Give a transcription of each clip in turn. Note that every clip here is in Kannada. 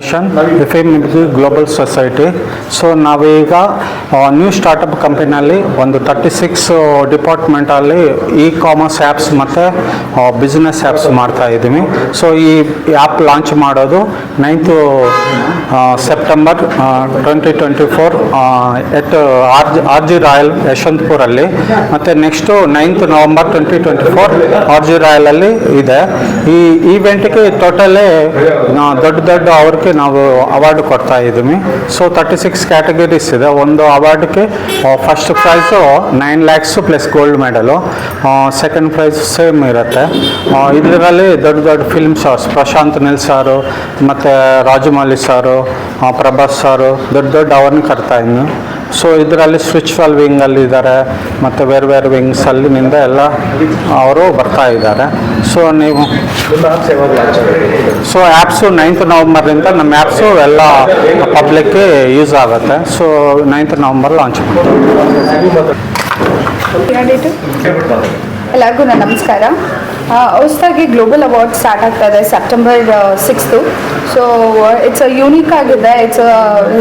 ಎಫ್ ಗ್ಲೋಬಲ್ ಸೊಸೈಟಿ ಸೊ ನಾವೀಗ ನ್ಯೂ ಸ್ಟಾರ್ಟಪ್ ಕಂಪನಿಯಲ್ಲಿ ಒಂದು ತರ್ಟಿ ಸಿಕ್ಸ್ ಡಿಪಾರ್ಟ್ಮೆಂಟಲ್ಲಿ ಇ ಕಾಮರ್ಸ್ ಆ್ಯಪ್ಸ್ ಮತ್ತು ಬಿಸ್ನೆಸ್ ಆ್ಯಪ್ಸ್ ಮಾಡ್ತಾ ಇದ್ದೀವಿ. ಸೊ ಈ ಆ್ಯಪ್ ಲಾಂಚ್ ಮಾಡೋದು ninth September twenty twenty four at R G R G royal ಯಶವಂತಪುರಲ್ಲಿ ಮತ್ತು next ninth November twenty twenty four R G ರಾಯಲಲ್ಲಿ ಇದೆ. ಈ ಈವೆಂಟ್ಗೆ ಟೋಟಲೇ ದೊಡ್ಡ ದೊಡ್ಡ ನಾವು ಅವಾರ್ಡ್ ಕೊಡ್ತಾ ಇದ್ದೀವಿ. ಸೊ ತರ್ಟಿ ಸಿಕ್ಸ್ ಕ್ಯಾಟಗರೀಸ್ ಇದೆ. ಒಂದು ಅವಾರ್ಡ್ಗೆ first prize nine lakhs plus gold medal second prize same ಇರುತ್ತೆ. ಇದರಲ್ಲಿ ದೊಡ್ಡ ದೊಡ್ಡ ಫಿಲ್ಮ್ ಸ್ಟಾರ್ಸ್ ಪ್ರಶಾಂತ್ ನಿಲ್ ಸಾರು ಮತ್ತು ರಾಜಮೌಳಿ ಸಾರು ಪ್ರಭಾಸ್ ಸಾರು ದೊಡ್ಡ ದೊಡ್ಡ ಅವ್ರನ್ನ ಕರ್ತಾ ಇನ್ನು ಸೊ ಇದರಲ್ಲಿ ವಾಲ್ವಿಂಗ್ ಅಲ್ಲಿ ಇದ್ದಾರೆ ಮತ್ತು ಬೇರೆ ಬೇರೆ ವಿಂಗ್ಸಲ್ಲಿನಿಂದ ಎಲ್ಲ ಅವರು ಬರ್ತಾ ಇದ್ದಾರೆ. ಸೊ ನೀವು ಸೊ ಆ್ಯಪ್ಸು ನೈನ್ತ್ ನವಂಬರ್ನಿಂದ ನಮ್ಮ ಆ್ಯಪ್ಸು ಎಲ್ಲ ಪಬ್ಲಿಕ್ಗೆ ಯೂಸ್ ಆಗುತ್ತೆ. ಸೊ ನೈನ್ತ್ ನವಂಬರ್ ಲಾಂಚ್ ಮಾಡ್ತೀವಿ. ಎಲ್ಲರಿಗೂ ನನ್ನ ನಮಸ್ಕಾರ. ಹೊಸದಾಗಿ ಗ್ಲೋಬಲ್ ಅವಾರ್ಡ್ ಸ್ಟಾರ್ಟ್ ಆಗ್ತಾ ಇದೆ September sixth so it's a unique ಆಗಿದೆ. It's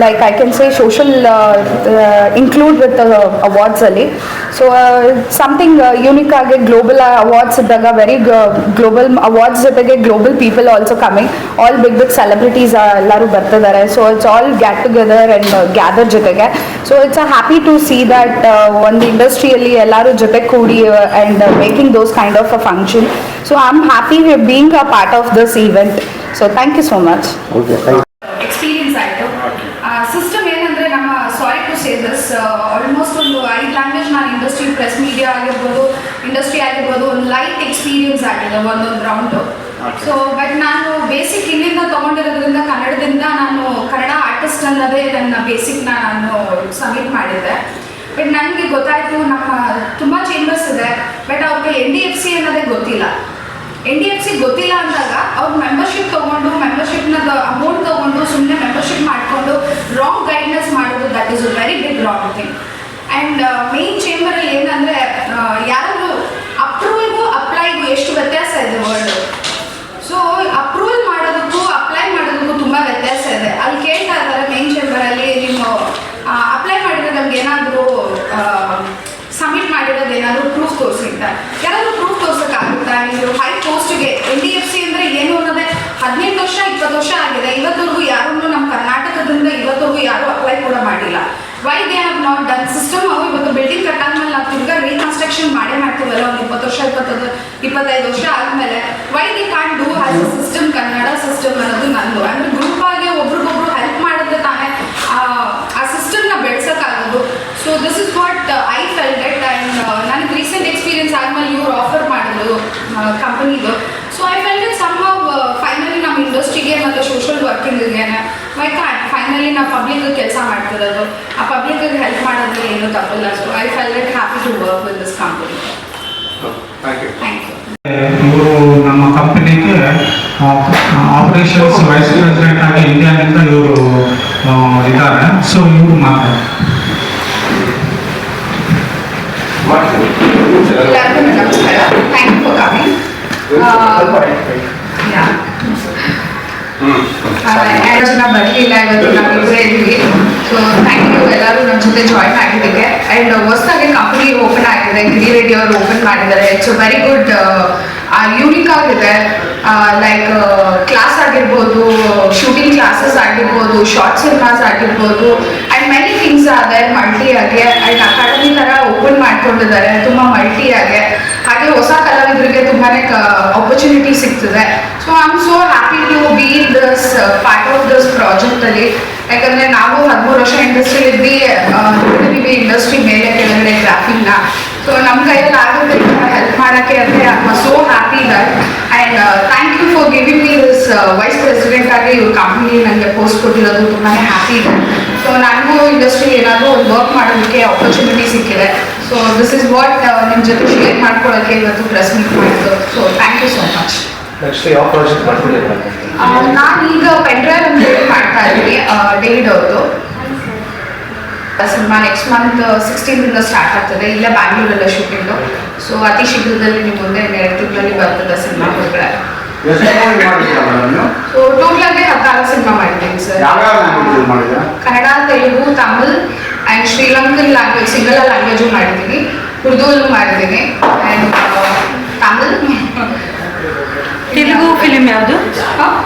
like I can say social include with ಅವಾರ್ಡ್ಸಲ್ಲಿ so something unique ಆಗಿ ಗ್ಲೋಬಲ್ ಅವಾರ್ಡ್ಸ್ ಇದ್ದಾಗ ವೆರಿ ಗ್ಲೋಬಲ್ ಅವಾರ್ಡ್ಸ್ ಜೊತೆಗೆ global people also coming all big big celebrities ಎಲ್ಲರೂ ಬರ್ತಿದ್ದಾರೆ. So it's all get together and gather ಜೊತೆಗೆ. So it's a happy to see that ಒಂದು ಇಂಡಸ್ಟ್ರಿಯಲ್ಲಿ ಎಲ್ಲರೂ ಜೊತೆ ಕೂಡಿ and making those kind of a function so I am happy being a part of this event so thank you so much okay thank experience ಆಯಿತು ಸಿಸ್ಟಮ್ ಏನಂದರೆ ನಮ್ಮ sorry to say this almost ಒಂದು ಐದು ಲ್ಯಾಂಗ್ವೇಜ್ ನಾನು ಇಂಡಸ್ಟ್ರಿ ಪ್ರೆಸ್ ಮೀಡಿಯಾ ಆಗಿರ್ಬೋದು ಇಂಡಸ್ಟ್ರಿ ಆಗಿರ್ಬೋದು ಒಂದು ಲೈಟ್ ಎಕ್ಸ್ಪೀರಿಯನ್ಸ್ ಆಗಿದೆ ಒಂದೊಂದು ರೌಂಡು ಸೊ ಬಟ್ ನಾನು ಬೇಸಿಕ್ ಇಲ್ಲಿಂದ ತೊಗೊಂಡಿರೋದ್ರಿಂದ ಕನ್ನಡದಿಂದ ನಾನು ಕನ್ನಡ ಆರ್ಟಿಸ್ಟ್ ಅನ್ನೋದೇ ನನ್ನ ಬೇಸಿಕ್ನ ನಾನು ಸಬ್ಮಿಟ್ ಮಾಡಿದ್ದೆ. ಬಟ್ ನನಗೆ ಗೊತ್ತಾಯಿತು ನಮ್ಮ ತುಂಬ ಚೇಂಬರ್ಸ್ ಇದೆ ಬಟ್ ಅವ್ರಿಗೆ ಎನ್ ಡಿ ಎಫ್ ಸಿ ಅನ್ನೋದೇ ಗೊತ್ತಿಲ್ಲ. ಎನ್ ಡಿ ಎಫ್ ಸಿ ಗೊತ್ತಿಲ್ಲ ಅಂದಾಗ ಅವ್ರು ಮೆಂಬರ್ಶಿಪ್ ತೊಗೊಂಡು ಮೆಂಬರ್ಶಿಪ್ನ ಅಮೌಂಟ್ ತೊಗೊಂಡು ಸುಮ್ಮನೆ ಮೆಂಬರ್ಶಿಪ್ ಮಾಡಿಕೊಂಡು ರಾಂಗ್ ಗೈಡ್ನೆಸ್ ಮಾಡೋದು that is very big wrong thing and main ಚೇಂಬರಲ್ಲಿ ಏನಂದರೆ ಯಾರಾದರೂ ಅಪ್ರೂವಲ್ಗೂ ಅಪ್ಲೈಗೂ ಎಷ್ಟು ವ್ಯತ್ಯಾಸ ಇದೆ ವರ್ಲ್ಡ್ ಸೊ ಅಪ್ರೂವಲ್ ಮಾಡೋದಕ್ಕೂ ಅಪ್ಲೈ ಮಾಡೋದಕ್ಕೂ ತುಂಬ ವ್ಯತ್ಯಾಸ ಇದೆ. ಅಲ್ಲಿ ಕೇಳ್ತಾ ಇದ್ದಾರೆ ಮೇನ್ ಚೇಂಬರಲ್ಲಿ ನೀವು ಅಪ್ಲೈ ಮಾಡಿದ್ರೆ ನಮ್ಗೆ ಏನಾದರೂ ಸಬ್ಮಿಟ್ ಮಾಡಿರೋದು ಏನಾದರೂ ಅಂತ ಯಾರಾದರೂ ಪ್ರೂಫ್ ತೋರ್ಸೋಕ್ಕಾಗುತ್ತಾ? ನೀವು ಹೈ ಪೋಸ್ಟ್ಗೆ ಎನ್ ಡಿ ಎಫ್ ಸಿ ಅಂದ್ರೆ ಏನು ಅನ್ನೋದೇ ಹದಿನೆಂಟು ವರ್ಷ, ಇಪ್ಪತ್ತು ವರ್ಷ ಆಗಿದೆ. ಇವತ್ತವರೆಗೂ ಯಾರೂ ನಮ್ಮ ಕರ್ನಾಟಕದಿಂದ ಇವತ್ತವರೆಗೂ ಯಾರು ಅಪ್ಲೈ ಕೂಡ ಮಾಡಿಲ್ಲ. Why they have not done system ಅವು ಇವತ್ತು ಬಿಲ್ಡಿಂಗ್ ಕಟ್ಟಾದ್ಮೇಲೆ ನಾವು ತಿರ್ಗಾ ರೀಕನ್ಸ್ಟ್ರಕ್ಷನ್ ಮಾಡೇ ಮಾಡ್ತೀವಲ್ಲ, ಒಂದು ಇಪ್ಪತ್ತು ವರ್ಷ, ಇಪ್ಪತ್ತದು, ಇಪ್ಪತ್ತೈದು ವರ್ಷ ಆದ್ಮೇಲೆ. Why they can do has system Kannada system ಅನ್ನೋದು ನಂದು ಅಂದರೆ ಗ್ರೂಪ್ ಆಗಿ ಒಬ್ರಿಗೊಬ್ರು ಹೆಲ್ಪ್ ಮಾಡಿದ್ರೆ ತಾನೇ ಆ, ಆ ಸಿಸ್ಟಮ್ನ ಬೆಳೆಸೋಕ್ಕಾಗೋದು so this is what I felt that and ನನಗೆ ರೀಸೆಂಟ್ ಎಕ್ಸ್ಪೀರಿಯನ್ಸ್ ಆದಮೇಲೆ ಇವ್ರು ಆಫರ್ ಮಾಡಿದ್ರು ಕಂಪನಿದು so I felt that some finally ನಮ್ಮ ಇಂಡಸ್ಟ್ರಿಗೆ ಮತ್ತು ಸೋಷಲ್ ವರ್ಕಿಂಗಿಗೆ ಮೈ ಕಾಟ್ ಫೈನಲಿ ನಾವು ಪಬ್ಲಿಕ್ ಕೆಲಸ ಮಾಡ್ತಿರೋದು ಆ ಪಬ್ಲಿಕ್ಗೆ ಹೆಲ್ಪ್ ಮಾಡೋದ್ರಲ್ಲಿ ಏನೂ ತಪ್ಪಿಲ್ಲ so I felt that happy to work with this company thank you thank you ಇವರು ನಮ್ಮ ಕಂಪನಿಗೆ ಆಪರೇಷನ್ಸ್ ವೈಸ್ ಪ್ರೆಸಿಡೆಂಟ್ ಆಗಿ ಇಂಡಿಯಾದಿಂದ ಇವರು ಇದ್ದಾರೆ. ಸೊ ಇವರು ಮಾತಾಡ್ತಾರೆ ಬರಲಿಲ್ಲ ಇವತ್ತು ನಾವು ಇಬ್ಬರೇ ಇದ್ದೀವಿ ಸೊ ಥ್ಯಾಂಕ್ ಯು ಎಲ್ಲರೂ ನನ್ನ ಜೊತೆ ಜಾಯ್ನ್ ಆಗಿದ್ದಕ್ಕೆ. ಆ್ಯಂಡ್ ಹೊಸದಾಗಿ ಕಂಪನಿ ಓಪನ್ ಆಗಿದೆ. ಗಿರಿ ರೆಡ್ಡಿ ಅವರು ಓಪನ್ ಮಾಡಿದ್ದಾರೆ. ಇಟ್ಸ್ ವೆರಿ ಗುಡ್ ಯೂನಿಕ್ ಆಗಿದೆ. ಲೈಕ್ ಕ್ಲಾಸ್ ಆಗಿರ್ಬೋದು ಶೂಟಿಂಗ್ ಕ್ಲಾಸಸ್ ಆಗಿರ್ಬೋದು ಶಾರ್ಟ್ ಸಿನಿಮಾಸ್ ಆಗಿರ್ಬೋದು ಆ್ಯಂಡ್ ಮೆನಿ ಥಿಂಗ್ಸ್ ಆದೆ ಮಲ್ಟಿ ಆಗಿ ಆ್ಯಂಡ್ ಅಕಾಡೆಮಿ ಥರ ಓಪನ್ ಮಾಡ್ಕೊಂಡಿದ್ದಾರೆ. ತುಂಬ ಮಲ್ಟಿ ಆಗಿ ಹಾಗೆ ಹೊಸ ಕಲಾವಿದರಿಗೆ ತುಂಬಾನೇ ಆಪರ್ಚುನಿಟಿ ಸಿಗ್ತದೆ. So I am so happy to be thus part of this ಪ್ರಾಜೆಕ್ಟಲ್ಲಿ ಯಾಕಂದ್ರೆ ನಾವು ಹದಿಮೂರು ವರ್ಷ ಇಂಡಸ್ಟ್ರಿಯಲ್ಲಿ ಇದ್ವಿ ಇಂಡಸ್ಟ್ರಿ ಮೇಲೆ ಕೆಳಗಡೆ ಗ್ರಾಫಿಕ್ನ ಸೊ ನಮ್ಮ ಕೈಯಲ್ಲಿ ಆಗುತ್ತೆ ಹೆಲ್ಪ್ ಮಾಡೋಕ್ಕೆ ಅಂದರೆ I so happy that and thank you for giving me this vice president ಆಗಿ ಇವ್ರ ಕಂಪ್ನಿ ನನಗೆ ಪೋಸ್ಟ್ ಕೊಟ್ಟಿರೋದು ತುಂಬಾ ಹ್ಯಾಪಿ ಇದೆ ಸೊ ನನಗೂ ಇಂಡಸ್ಟ್ರಿ ಏನಾದರೂ ಒಂದು ವರ್ಕ್ ಮಾಡೋದಕ್ಕೆ ಆಪರ್ಚುನಿಟಿ ಸಿಕ್ಕಿದೆ. ಸೊ ದಿಸ್ ಇಸ್ ವಾಟ್ ನಿಮ್ಮ ಜೊತೆ ಶೇರ್ ಮಾಡ್ಕೊಳ್ಳೋಕ್ಕೆ ಇವತ್ತು ಪ್ರೆಸ್ ಮೀಟ್ ಮಾಡಿದ್ದು. So thank you so much ನಾನು ಈಗ ಪೆಂಡ್ರೈವ್ ಅಂತ ಹೇಳಿ ಮಾಡ್ತಾ ಇದ್ದೀನಿ ಡೇಡ್ ಅವ್ರದ್ದು. ಸಿನಿಮಾ ನೆಕ್ಸ್ಟ್ ಮಂತ್ ಸಿಕ್ಸ್ಟೀನಿಂದ ಸ್ಟಾರ್ಟ್ ಆಗ್ತದೆ. ಇಲ್ಲ ಬ್ಯಾಂಗ್ಳೂರಲ್ಲ ಶೂಟಿಂಗು ಸೊ ಅತಿ ಶೀಘ್ರದಲ್ಲಿ ನಿಮ್ಮ ಮುಂದೆ ಎರಡು ತಿಂಗಳಲ್ಲಿ ಬರ್ತದೆ ಸಿನಿಮಾ ಸೊ ಟೋಟಲ್ ಆಗಿ ಹತ್ತಾರು ಸಿನಿಮಾ ಮಾಡಿದ್ದೀನಿ sir Kannada Telugu Tamil and Sri Lankan language single language ಮಾಡಿದ್ದೀನಿ. ಉರ್ದುವಲ್ಲೂ ಮಾಡಿದ್ದೀನಿ. ಆ್ಯಂಡ್ ತಮಿಳ್ ತೆಲುಗು ಫಿಲಿಮ್ ಯಾವುದು?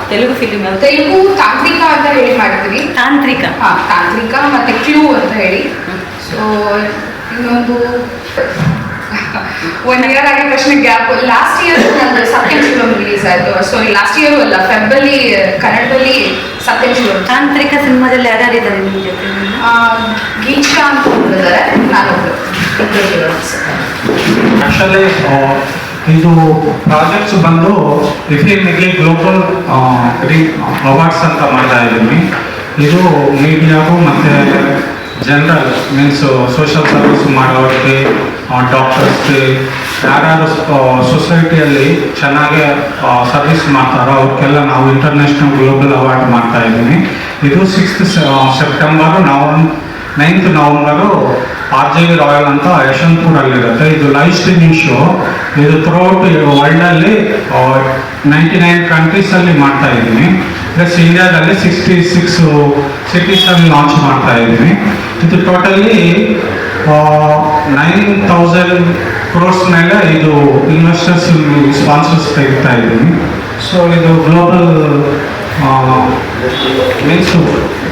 ತೆಲುಗು ಫಿಲಿಮ್ ಯಾವುದು? ತೆಲುಗು ತಾಂತ್ರಿಕ ಅಂತ ಹೇಳಿ ಮಾಡ್ತೀವಿ ತಾಂತ್ರಿಕ. ಹಾ ತಾಂತ್ರಿಕ ಮತ್ತೆ ಕ್ಲೂ ಅಂತ ಹೇಳಿ. ಸೊ ಇನ್ನೊಂದು ಒನ್ ಇಯರ್ ಆಗಿ ಪ್ರಶ್ನೆ ಗ್ಯಾಪ್. ಲಾಸ್ಟ್ ಇಯರ್ ನಂದು ಸತ್ಯಂ ಶಿವಂ ರಿಲೀಸ್ ಆಯಿತು. ಸೊ ಲಾಸ್ಟ್ ಇಯರ್ ಅಲ್ಲ ಫೆಬ್ರವರಿ ಕನ್ನಡದಲ್ಲಿ ಸತ್ಯಂ ಶಿವಂ ತಾಂತ್ರಿಕ ಸಿನಿಮಾದಲ್ಲಿ ಯಾರ್ಯಾರಿದ್ದಾರೆ ನಿಮ್ಮ ಜೊತೆ? ಆ, ಗೀತಾ ಅಂತ ಒಬ್ಬರಿದ್ದಾರೆ ನಾನು ಇಬ್ಬರು ಇದು ಪ್ರಾಜೆಕ್ಟ್ಸ್ ಬಂದು ಡಿಫ್ರೆಂಟ್ಗೆ ಗ್ಲೋಬಲ್ ಅವಾರ್ಡ್ಸ್ ಅಂತ ಮಾಡ್ತಾ ಇದ್ದೀನಿ. ಇದು ಮೀಡಿಯಾಗೂ ಮತ್ತು ಜನರಲ್ ಮೀನ್ಸ್ ಸೋಷಿಯಲ್ ಸರ್ವಿಸ್ ಮಾಡೋರಿಗೆ ಡಾಕ್ಟರ್ಸ್ಗೆ ಯಾರ್ಯಾರು ಸೊಸೈಟಿಯಲ್ಲಿ ಚೆನ್ನಾಗಿ ಸರ್ವಿಸ್ ಮಾಡ್ತಾರೋ ಅವ್ರಿಗೆಲ್ಲ ನಾವು ಇಂಟರ್ನ್ಯಾಷನಲ್ ಗ್ಲೋಬಲ್ ಅವಾರ್ಡ್ ಮಾಡ್ತಾ ಇದ್ದೀನಿ. ಇದು ಸಿಕ್ಸ್ತ್ ಸೆಪ್ಟೆಂಬರು ನಾವು ninth November R J V royal ಅಂತ ಯಶವಂತಪುರಲ್ಲಿರುತ್ತೆ ಇದು ಲೈವ್ ಸ್ಟ್ರೀಮಿಂಗ್ ಶೋ ಇದು ಥ್ರೂಔಟ್ ವರ್ಲ್ಡಲ್ಲಿ ನೈಂಟಿ ನೈನ್ ಕಂಟ್ರೀಸಲ್ಲಿ ಮಾಡ್ತಾ ಇದ್ದೀನಿ. ಪ್ಲಸ್ ಇಂಡಿಯಾದಲ್ಲಿ ಸಿಕ್ಸ್ಟಿ ಸಿಕ್ಸ್ ಸಿಟೀಸಲ್ಲಿ ಲಾಂಚ್ ಮಾಡ್ತಾ ಇದ್ದೀನಿ. ಇದು ಟೋಟಲಿ ನೈನ್ ತೌಸಂಡ್ ಕ್ರೋರ್ಸ್ ಮೇಲೆ ಇದು ಇನ್ವೆಸ್ಟರ್ಸ್ ಸ್ಪಾನ್ಸರ್ಸ್ ತೆಗಿತಾ ಇದ್ದೀನಿ. ಸೊ ಇದು ಗ್ಲೋಬಲ್ ಮೀನ್ಸ್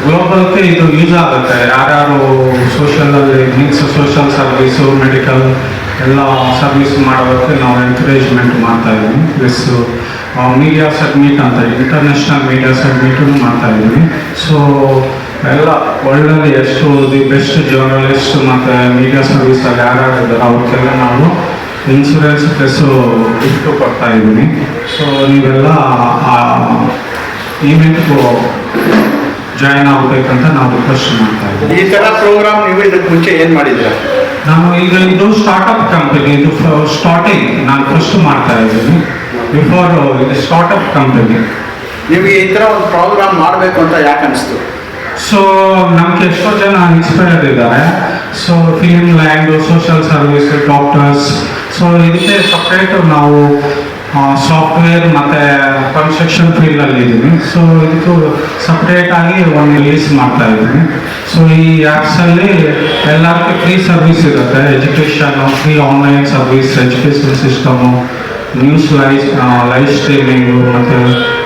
ಗ್ಲೋಬಲ್ಗೆ ಇದು ಯೂಸ್ ಆಗುತ್ತೆ. ಯಾರ್ಯಾರು ಸೋಷಿಯಲಲ್ಲಿ ಮೀನ್ಸ್ ಸೋಷಿಯಲ್ ಸರ್ವಿಸು ಮೆಡಿಕಲ್ ಎಲ್ಲ ಸರ್ವಿಸ್ ಮಾಡೋದಕ್ಕೆ ನಾವು ಎನ್ಕರೇಜ್ಮೆಂಟ್ ಮಾಡ್ತಾ ಇದ್ದೀವಿ. ಪ್ಲಸ್ ಮೀಡಿಯಾ ಸಬ್ಮಿಟ್ ಅಂತ ಇಂಟರ್ನ್ಯಾಷನಲ್ ಮೀಡಿಯಾ ಸಬ್ಮಿಟು ಮಾಡ್ತಾ ಇದ್ದೀವಿ. ಸೊ ಎಲ್ಲ ವರ್ಲ್ಡಲ್ಲಿ ಎಷ್ಟು ದಿ ಬೆಸ್ಟ್ ಜರ್ನಲಿಸ್ಟ್ ಮತ್ತು ಮೀಡಿಯಾ ಸರ್ವಿಸಲ್ಲಿ ಯಾರ್ಯಾರು ಇದ್ದಾರೆ, ಅವ್ರಿಗೆಲ್ಲ ನಾವು ಇನ್ಶೂರೆನ್ಸ್ ಪ್ಲಸ್ ಗಿಫ್ಟು ಕೊಡ್ತಾ ಇದ್ದೀನಿ ಸೊ ನೀವೆಲ್ಲ ಆ ಜಾಯ್ನ್ ಆಗಬೇಕಂತ ನಾವು ರಿಕ್ವೆಸ್ಟ್ ಮಾಡ್ತಾ ಇದ್ದೀವಿ. ಈ ತರ ಪ್ರೋಗ್ರಾಮ್ ನೀವು ಇದಕ್ಕೆ ಮುಂಚೆ ಏನ್ ಮಾಡಿದ್ರೆ ನಾನು ಈಗ ಇದು ಸ್ಟಾರ್ಟಪ್ ಕಂಪನಿ ಇದು ಸ್ಟಾರ್ಟಿಂಗ್ ನಾನು ಫಸ್ಟ್ ಮಾಡ್ತಾ ಇದ್ದೀನಿ. ಬಿಫೋರ್ ಇದು ಸ್ಟಾರ್ಟಪ್ ಕಂಪನಿ ನಿಮಗೆ ಈ ತರ ಒಂದು ಪ್ರೋಗ್ರಾಮ್ ಮಾಡಬೇಕು ಅಂತ ಯಾಕೆ ಅನಿಸ್ತು? ಸೊ ನಮ್ಗೆ ಎಷ್ಟೋ ಜನ ಇನ್ಸ್ಪೈರ್ ಇದ್ದಾರೆ. So film land social service doctors so ಇದಕ್ಕೆ ಸಪ್ರೇಟ್ ನಾವು ಸಾಫ್ಟ್ವೇರ್ ಮತ್ತು ಕನ್ಸ್ಟ್ರಕ್ಷನ್ ಫೀಲ್ಡಲ್ಲಿ ಇದ್ದೀನಿ. ಸೊ ಇದಕ್ಕೂ ಸಪ್ರೇಟ್ ಆಗಿ ಒಂದು ರಿಲೀಸ್ ಮಾಡ್ತಾ ಇದ್ದೀನಿ. ಸೊ ಈ ಆ್ಯಪ್ಸಲ್ಲಿ ಎಲ್ಲರಿಗೂ ಫ್ರೀ ಸರ್ವಿಸ್ ಇರುತ್ತೆ. Education free online service education system news live live streaming ಮತ್ತು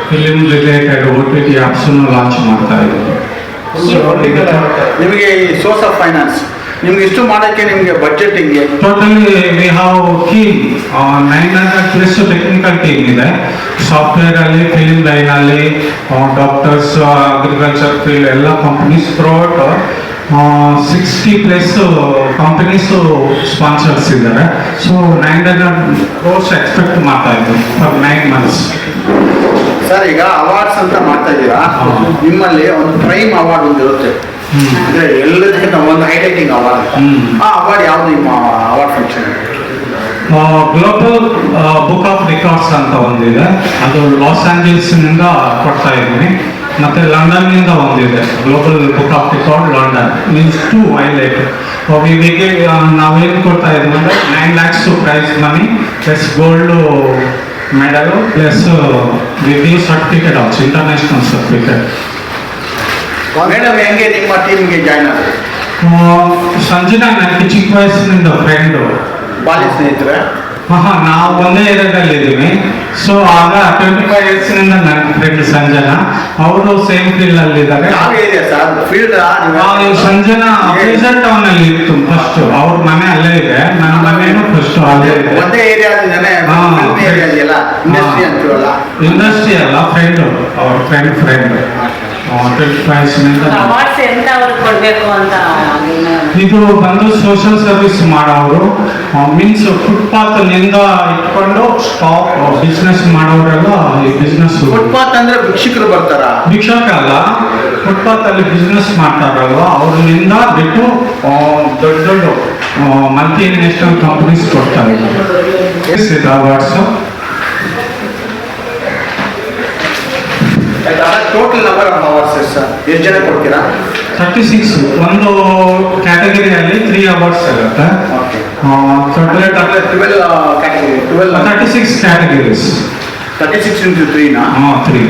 film related O T T ಆ್ಯಪ್ಸನ್ನು launch ಮಾಡ್ತಾ ಇದ್ದೀನಿ. ನಿಮಗೆ ಈ ಸೋರ್ಸ್ ಆಫ್ ಫೈನಾನ್ಸ್ ನಿಮ್ಗೆ ಇಷ್ಟು ಮಾಡೋಕ್ಕೆ ನಿಮಗೆ ಬಜೆಟ್ ಹಿಂಗೆ? Totally we have team nine hundred plus technical team ಇದೆ. ಸಾಫ್ಟ್ವೇರ್ ಅಲ್ಲಿ ಫಿಲಿಂ ಲೈನ್ ಅಲ್ಲಿ ಡಾಕ್ಟರ್ಸ್ ಅಗ್ರಿಕಲ್ಚರ್ ಫೀಲ್ಡ್ ಎಲ್ಲ companies throughout sixty plus companies sponsors ಇದ್ದಾರೆ. So nine hundred crores expect ಮಾಡ್ತಾ ಇದ್ದೀವಿ ಫಾರ್ ನೈನ್ ಮಂತ್ಸ್ ಸರ್ ಈಗ ಅವಾರ್ಡ್ಸ್ ಅಂತ ಮಾಡ್ತಾ ಇದ್ದೀರಾ. ನಿಮ್ಮಲ್ಲಿ ಒಂದು ಪ್ರೈಮ್ ಅವಾರ್ಡ್ ಒಂದು ಇರುತ್ತೆ ಅಂದ್ರೆ ಎಲ್ಲದಕ್ಕಿಂತ ಒಂದು ಹೈಲೈಟಿಂಗ್ ಅವಾರ್ಡ್. ಆ ಅವಾರ್ಡ್ ಯಾವ್ದು ನಿಮ್ಮ award function global book of records ಅಂತ ಒಂದಿದೆ. ಅದು ಲಾಸ್ ಆಂಜಲ್ಸ್ನಿಂದ ಕೊಡ್ತಾ ಇದ್ದೀನಿ. ಮತ್ತೆ ಲಂಡನ್ನಿಂದ ಒಂದಿದೆ. Global book of record London means to highlight ವಿವಿಗೆ ನಾವೇನು ಕೊಡ್ತಾ ಇದ್ದೀವಿ ಅಂದರೆ nine lakhs prize money plus gold medal plus V certificate also international certificate madam ಹೆಂಗೆ ನಿಮ್ಮ ಟೀಮ್ಗೆ ಜಾಯ್ನ್ ಆದ್ರೆ? ಸಂಜನಾ ನನಗೆ ಚಿಕ್ಕ ವಯಸ್ಸಿನಿಂದ ಫ್ರೆಂಡು ಬಾಲ್ಯ ಸ್ನೇಹಿತರೆ? ಹಾ ನಾವು ಒಂದೇ ಏರಿಯಾದಲ್ಲಿ ಇದ್ದೀವಿ. ಸೊ ಆಗ ಟ್ವೆಂಟಿ ಫೈವ್ ಇಯರ್ಸ್ನಿಂದ ನನ್ನ ಫ್ರೆಂಡ್ ಸಂಜನಾ. ಅವರು ಸೇಮ್ ಫೀಲ್ಡ್ ಅಲ್ಲಿ ಇದ್ದಾರೆ. ಯಾವ area sir field Sanjana Frazer town ಅಲ್ಲಿ ಇತ್ತು ಫಸ್ಟ್ ಅವ್ರ ಮನೆ ಅಲ್ಲೇ ಇದೆ. ನನ್ನ ಮನೆನೂ ಫಸ್ಟ್ ಅಲ್ಲೇ ಇದೆ. ಒಂದೇ. ಏರಿಯಾ ಇದೆಯಲ್ಲ ಇಂಡಸ್ಟ್ರಿ ಅಂತೀವಲ್ಲ ಇಂಡಸ್ಟ್ರಿ ಅಲ್ಲ ಫ್ರೆಂಡ್ ಅವ್ರ ಫ್ರೆಂಡ್ ಫ್ರೆಂಡ್ ಟ್ವೆಂಟಿ ಫೈವ್ನಿಂದ ಅವಾರ್ಡ್ಸ್ ಎಂತ ಅವ್ರಿಗೆ ಕೊಡಬೇಕು ಅಂತ ಇದು ಬಂದು ಸೋಷಿಯಲ್ ಸರ್ವಿಸ್ ಮಾಡೋರು ಮೀನ್ಸ್ ಫುಟ್ಪಾತ್ನಿಂದ ಇಟ್ಕೊಂಡು ಸ್ಟಾಪ್ ಬಿಸ್ನೆಸ್ ಮಾಡೋರೆಲ್ಲ ಈ ಬಿಸ್ನೆಸ್ ಫುಟ್ಪಾತ್ ಅಂದ್ರೆ ಭಿಕ್ಷಕರು ಬರ್ತಾರ? ಭಿಕ್ಷಕ ಅಲ್ಲ ಫುಟ್ಪಾತ್ ಅಲ್ಲಿ ಬಿಸ್ನೆಸ್ ಮಾಡ್ತಾರಲ್ವ? ಅವ್ರನ್ನಿಂದ ಬಿಟ್ಟು ದೊಡ್ಡ ದೊಡ್ಡ ಮಲ್ಟಿ ನ್ಯಾಷನಲ್ ಕಂಪನೀಸ್ ಕೊಡ್ತಾರೆ. Awards total number of awards sir ಎಷ್ಟು ಜನ ಕೊಡ್ತೀರಾ? ತರ್ಟಿ ಸಿಕ್ಸ್ ಒಂದು ಕ್ಯಾಟಗರಿಯಲ್ಲಿ ತ್ರೀ ಅವರ್ಸ್ ಇರುತ್ತೆ. Twelve category twelve thirty six categories thirty six into ತ್ರೀನಾ three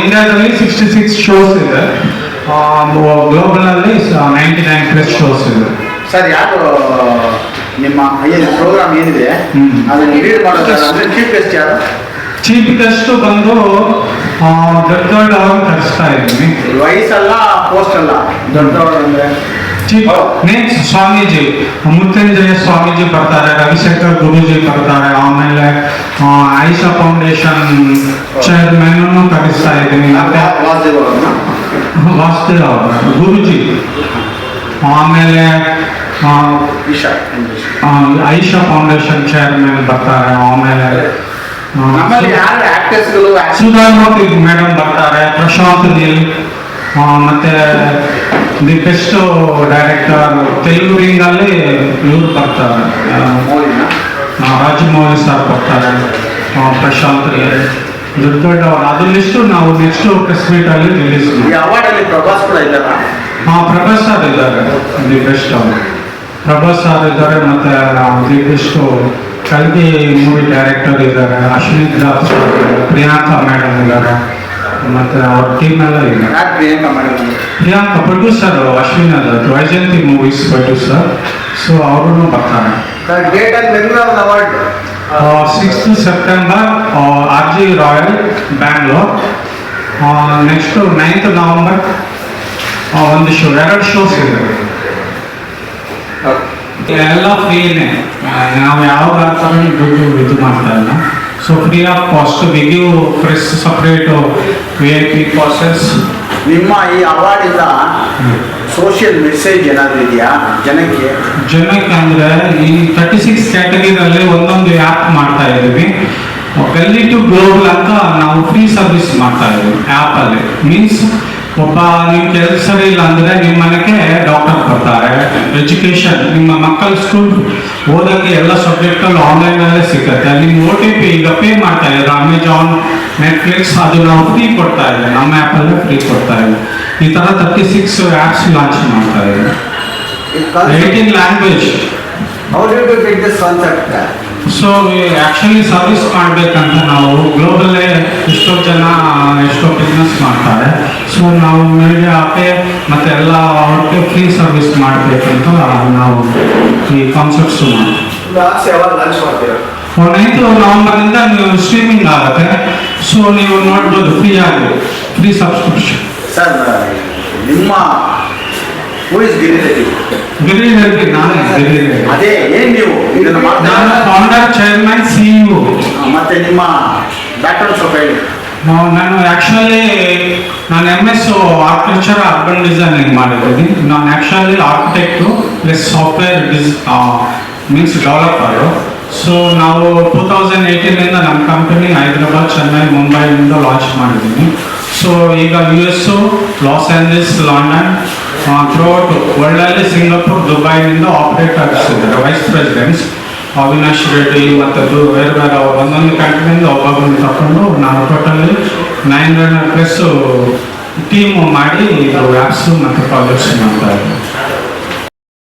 ಇಂಡಿಯಾದಲ್ಲಿ ಸಿಕ್ಸ್ಟಿ ಸಿಕ್ಸ್ ಶೋಸ್ ಇದೆ. ಗ್ಲೋಬಲಲ್ಲಿ ನೈಂಟಿ ನೈನ್ ಪ್ಲಸ್ ಶೋಸ್ ಇದೆ. ಸರ್ ಯಾರು ನಿಮ್ಮ ಏನು ಪ್ರೋಗ್ರಾಮ್ ಏನಿದೆ. ಅದನ್ನ ಲೀಡ್ ಮಾಡೋದು ಚೀಫ್ ಗೆಸ್ಟ್ ಯಾರು? ಚೀಫ್ ಗೆಸ್ಟ್ ಬಂದು ಆ, ದೊಡ್ಡ ದೊಡ್ಡ ಅವ್ರನ್ನ ಕರೆಸ್ತಾ ಇದ್ದೀನಿ. ವಯಸ್ಸಲ್ಲ ಪೋಸ್ಟ್ ಅಲ್ಲ ದೊಡ್ಡವರು ಅಂದ್ರೆ? Chief next Swamiji. ಮುತ್ತಂಜಯ ಸ್ವಾಮೀಜಿ ಬರ್ತಾರೆ ರವಿಶಂಕರ್ ಗುರೂಜಿ ಬರ್ತಾರೆ ಆಮೇಲೆ ಆ, ಆಯಿಷಾ ಫೌಂಡೇಶನ್ ಚೇರ್ಮನ್ ಕರೆಸ್ತಾ ಇದ್ದೀನಿ. ಮತ್ತೆ ವಾಸುದೇವ್ ಅವ್ರನ್ನ? ವಾಸುದೇವ್ ಅವರು ಗುರುಜಿ. ಆಮೇಲೆ ಆ, ಇಶಾ ಆ, ಆಯಿಷಾ ಫೌಂಡೇಶನ್ ಚೇರ್ಮನ್ ಬರ್ತಾರೆ ಆಮೇಲೆ ಆ, ನಮ್ಮಲ್ಲಿ ಯಾರು ಆಕ್ಟರ್ಸ್ಗಳು ಸುಧಾಮೂರ್ತಿ ಮೇಡಮ್ ಬರ್ತಾರೆ ಪ್ರಶಾಂತ್ ನೀಲ್ ಮತ್ತೆ ದಿ ಬೆಸ್ಟ್ ಡೈರೆಕ್ಟರ್ ತೆಲುಗು ರಿಂಗಲ್ಲಿ ಇವ್ರು ಬರ್ತಾರೆ. ರಾಜಮೌಳಿ ಸರ್ ಬರ್ತಾರೆ ಪ್ರಶಾಂತ್ ನೀಲ್. ದೊಡ್ಡ ದೊಡ್ಡವರು ಅದ್ರ ಲಿಸ್ಟು ನಾವು ನೆಕ್ಸ್ಟ್ ಪ್ರೆಸ್ ಅಲ್ಲಿ ರಿಲೀಸ್ ಅವಾರ್ಡ್ ಅಲ್ಲಿ ಪ್ರಭಾಸ್ ಕೂಡ ಇದ್ದಾರ? ಹಾಂ ಪ್ರಭಾಸ್ ಸರ್ ಇದ್ದಾರೆ ದಿ ಬೆಸ್ಟ್ ಅವರು. ಪ್ರಭಾಸ್ ಸರ್ ಇದ್ದಾರೆ ಮತ್ತೆ ದಿ ಬೆಸ್ಟ್ ಕಲ್ಗಿ ಮೂವಿ ಡೈರೆಕ್ಟರ್ ಇದ್ದಾರೆ ಅಶ್ವಿನಿ ದಾಸ್ ಪ್ರಿಯಾಂಕಾ ಮೇಡಮ್ ಇದ್ದಾರೆ ಮತ್ತೆ ಅವ್ರ ಟೀಮ್ ಎಲ್ಲ ಇದೆ ಪ್ರಿಯಾಂಕಾ ಮೇಡಮ್ ಪ್ರಿಯಾಂಕಾ ಪ್ರೊಡ್ಯೂಸರ್ ಅಶ್ವಿನ್ ಅದು ವೈಜಯಂತಿ ಮೂವೀಸ್ ಪ್ರೊಡ್ಯೂಸರ್ ಸೊ ಅವರು ಬರ್ತಾರೆ. Sixth September R G royal Bangalore next ninth November ಒಂದು ಶೋ ಎರಡು ಶೋಸ್ ಇದೆ ಎಲ್ಲ ಫ್ರೀನೇ ನಾವು ಯಾವ ಥರ ದುಡ್ಡು ಇದು ಮಾಡ್ತಾ ಇಲ್ಲ. So free of cost we give fresh separate V I P passes ನಿಮ್ಮ ಈ ಅವಾರ್ಡ್ ಇಂದ ಸೋಷಿಯಲ್ ಮೆಸೇಜ್ ಏನಾದ್ರು ಇದೆಯಾ ಜನಕ್ಕೆ? ಜನಕ್ಕೆ ಅಂದರೆ ಈ ತರ್ಟಿ ಸಿಕ್ಸ್ ಕ್ಯಾಟಗರಿನಲ್ಲಿ ಒಂದೊಂದು ಆ್ಯಪ್ ಮಾಡ್ತಾ ಇದ್ದೀವಿ. ಗಲ್ಲಿ ಟು ಗ್ಲೋಬಲ್ ಅಂತ ನಾವು ಫ್ರೀ ಸರ್ವಿಸ್ ಮಾಡ್ತಾ ಇದ್ದೀವಿ ಆ್ಯಪಲ್ಲಿ ಮೀನ್ಸ್ ಒಬ್ಬ ನೀವು ಕೆಲಸ ಸರಿ ಇಲ್ಲ ಅಂದರೆ ನಿಮ್ಮ ಮನೆಗೆ ಡಾಕ್ಟರ್ ಬರ್ತಾರೆ ಎಜುಕೇಷನ್ ನಿಮ್ಮ ಮಕ್ಕಳ ಸ್ಕೂಲ್ ಓದೋಕ್ಕೆ ಎಲ್ಲ ಸಬ್ಜೆಕ್ಟಲ್ಲಿ ಆನ್ಲೈನಲ್ಲೇ ಸಿಗುತ್ತೆ ನಿಮ್ಮ ಓ ಟಿ ಪಿ ಈಗ ಪೇ ಮಾಡ್ತಾ ಇದ್ದಾರೆ ಅಮೆಜಾನ್ ನೆಟ್ಫ್ಲಿಕ್ಸ್ ಅದು ನಾವು ಫ್ರೀ ಕೊಡ್ತಾ ಇದ್ದೀವಿ ನಮ್ಮ ಆ್ಯಪಲ್ಲೇ ಫ್ರೀ ಕೊಡ್ತಾ ಇದ್ದೀವಿ ಈ ಥರ ತರ್ಟಿ ಸಿಕ್ಸ್ ಆ್ಯಪ್ಸ್ ಲಾಂಚ್ ಮಾಡ್ತಾ ಇದ್ದೀವಿ eighteen language how do you take this concept so actually service ಮಾಡಬೇಕಂತ ನಾವು ಗ್ಲೋಬಲ್ಲೇ ಎಷ್ಟೋ ಜನ ಎಷ್ಟೋ ಬಿಸ್ನೆಸ್ ಮಾಡ್ತಾರೆ. ಸೊ ನಾವು ಮೀಡಿಯಾ ಆಪೆ ಮತ್ತು ಎಲ್ಲ ಅವ್ರಿಗೆ ಫ್ರೀ ಸರ್ವಿಸ್ ಮಾಡಬೇಕಂತ ನಾವು ಈ ಕಾನ್ಸೆಪ್ಟ್ಸ್ ಮಾಡ್ತೀವಿ. ನೈನ್ತ್ ನವಂಬರಿಂದ ನೀವು ಸ್ಟ್ರೀಮಿಂಗ್ ಆಗುತ್ತೆ. ಸೊ ನೀವು ನೋಡ್ಬೋದು ಫ್ರೀ ಆಗಿ ಫ್ರೀ ಸಬ್ಸ್ಕ್ರಿಪ್ಷನ್ ಸರ್ ನಿಮ್ಮ ಹೂ ಇಸ್ ಗಿರಿರೆಡ್ಡಿ ಗಿರಿ ರೆಡ್ಡಿ ನಾನೇ ಗಿರಿ ರೆಡ್ಡಿ ಅದೇ ಏನ್ ನೀವು ಇದನ್ನ ಮಾಡ್ತಾ ನಾನು ಫೌಂಡರ್ ಚೇರ್ಮನ್ ಸಿಇಒ ಮತ್ತೆ ನಿಮ್ಮ ಬ್ಯಾಕ್ಗ್ರೌಂಡ್ ಸ್ವಲ್ಪ ಹೇಳಿ ನಾವು- ನಾನು ಆ್ಯಕ್ಚುಲಿ ನಾನು M S architecture urban designing ಮಾಡಿದ್ದೀನಿ ನಾನು actually architect plus software this means developer so ನಾವು ಟೂ ತೌಸಂಡ್ ಏಯ್ಟೀನಿಂದ ನಮ್ಮ ಕಂಪನಿ ಹೈದರಾಬಾದ್ ಚೆನ್ನೈ ಮುಂಬೈನಿಂದ ಲಾಂಚ್ ಮಾಡಿದ್ದೀನಿ ಸೊ ಈಗ U S Los Angeles London throughout ವರ್ಲ್ಡಲ್ಲಿ Singapore ದುಬೈನಿಂದ ಆಪರೇಟ್ ಆಗಿಸಿದ್ದಾರೆ ವೈಸ್ ಪ್ರೆಸಿಡೆಂಟ್ಸ್ ಅವಿನಾಶ್ ರೆಡ್ಡಿ ಮತ್ತು ಬೇರೆ ಬೇರೆ ಒಂದೊಂದು ಕಂಟ್ರಿಯಿಂದ ಒಬ್ಬೊಬ್ಬರನ್ನು ತಗೊಂಡು ನಾವು totally nine hundred plus team ಮಾಡಿ ಇದು ಆ್ಯಪ್ಸು ಮತ್ತು ಪ್ರಾಜೆಕ್ಟ್ಸ್ ಮಾಡ್ತಾ ಇದ್ದೀವಿ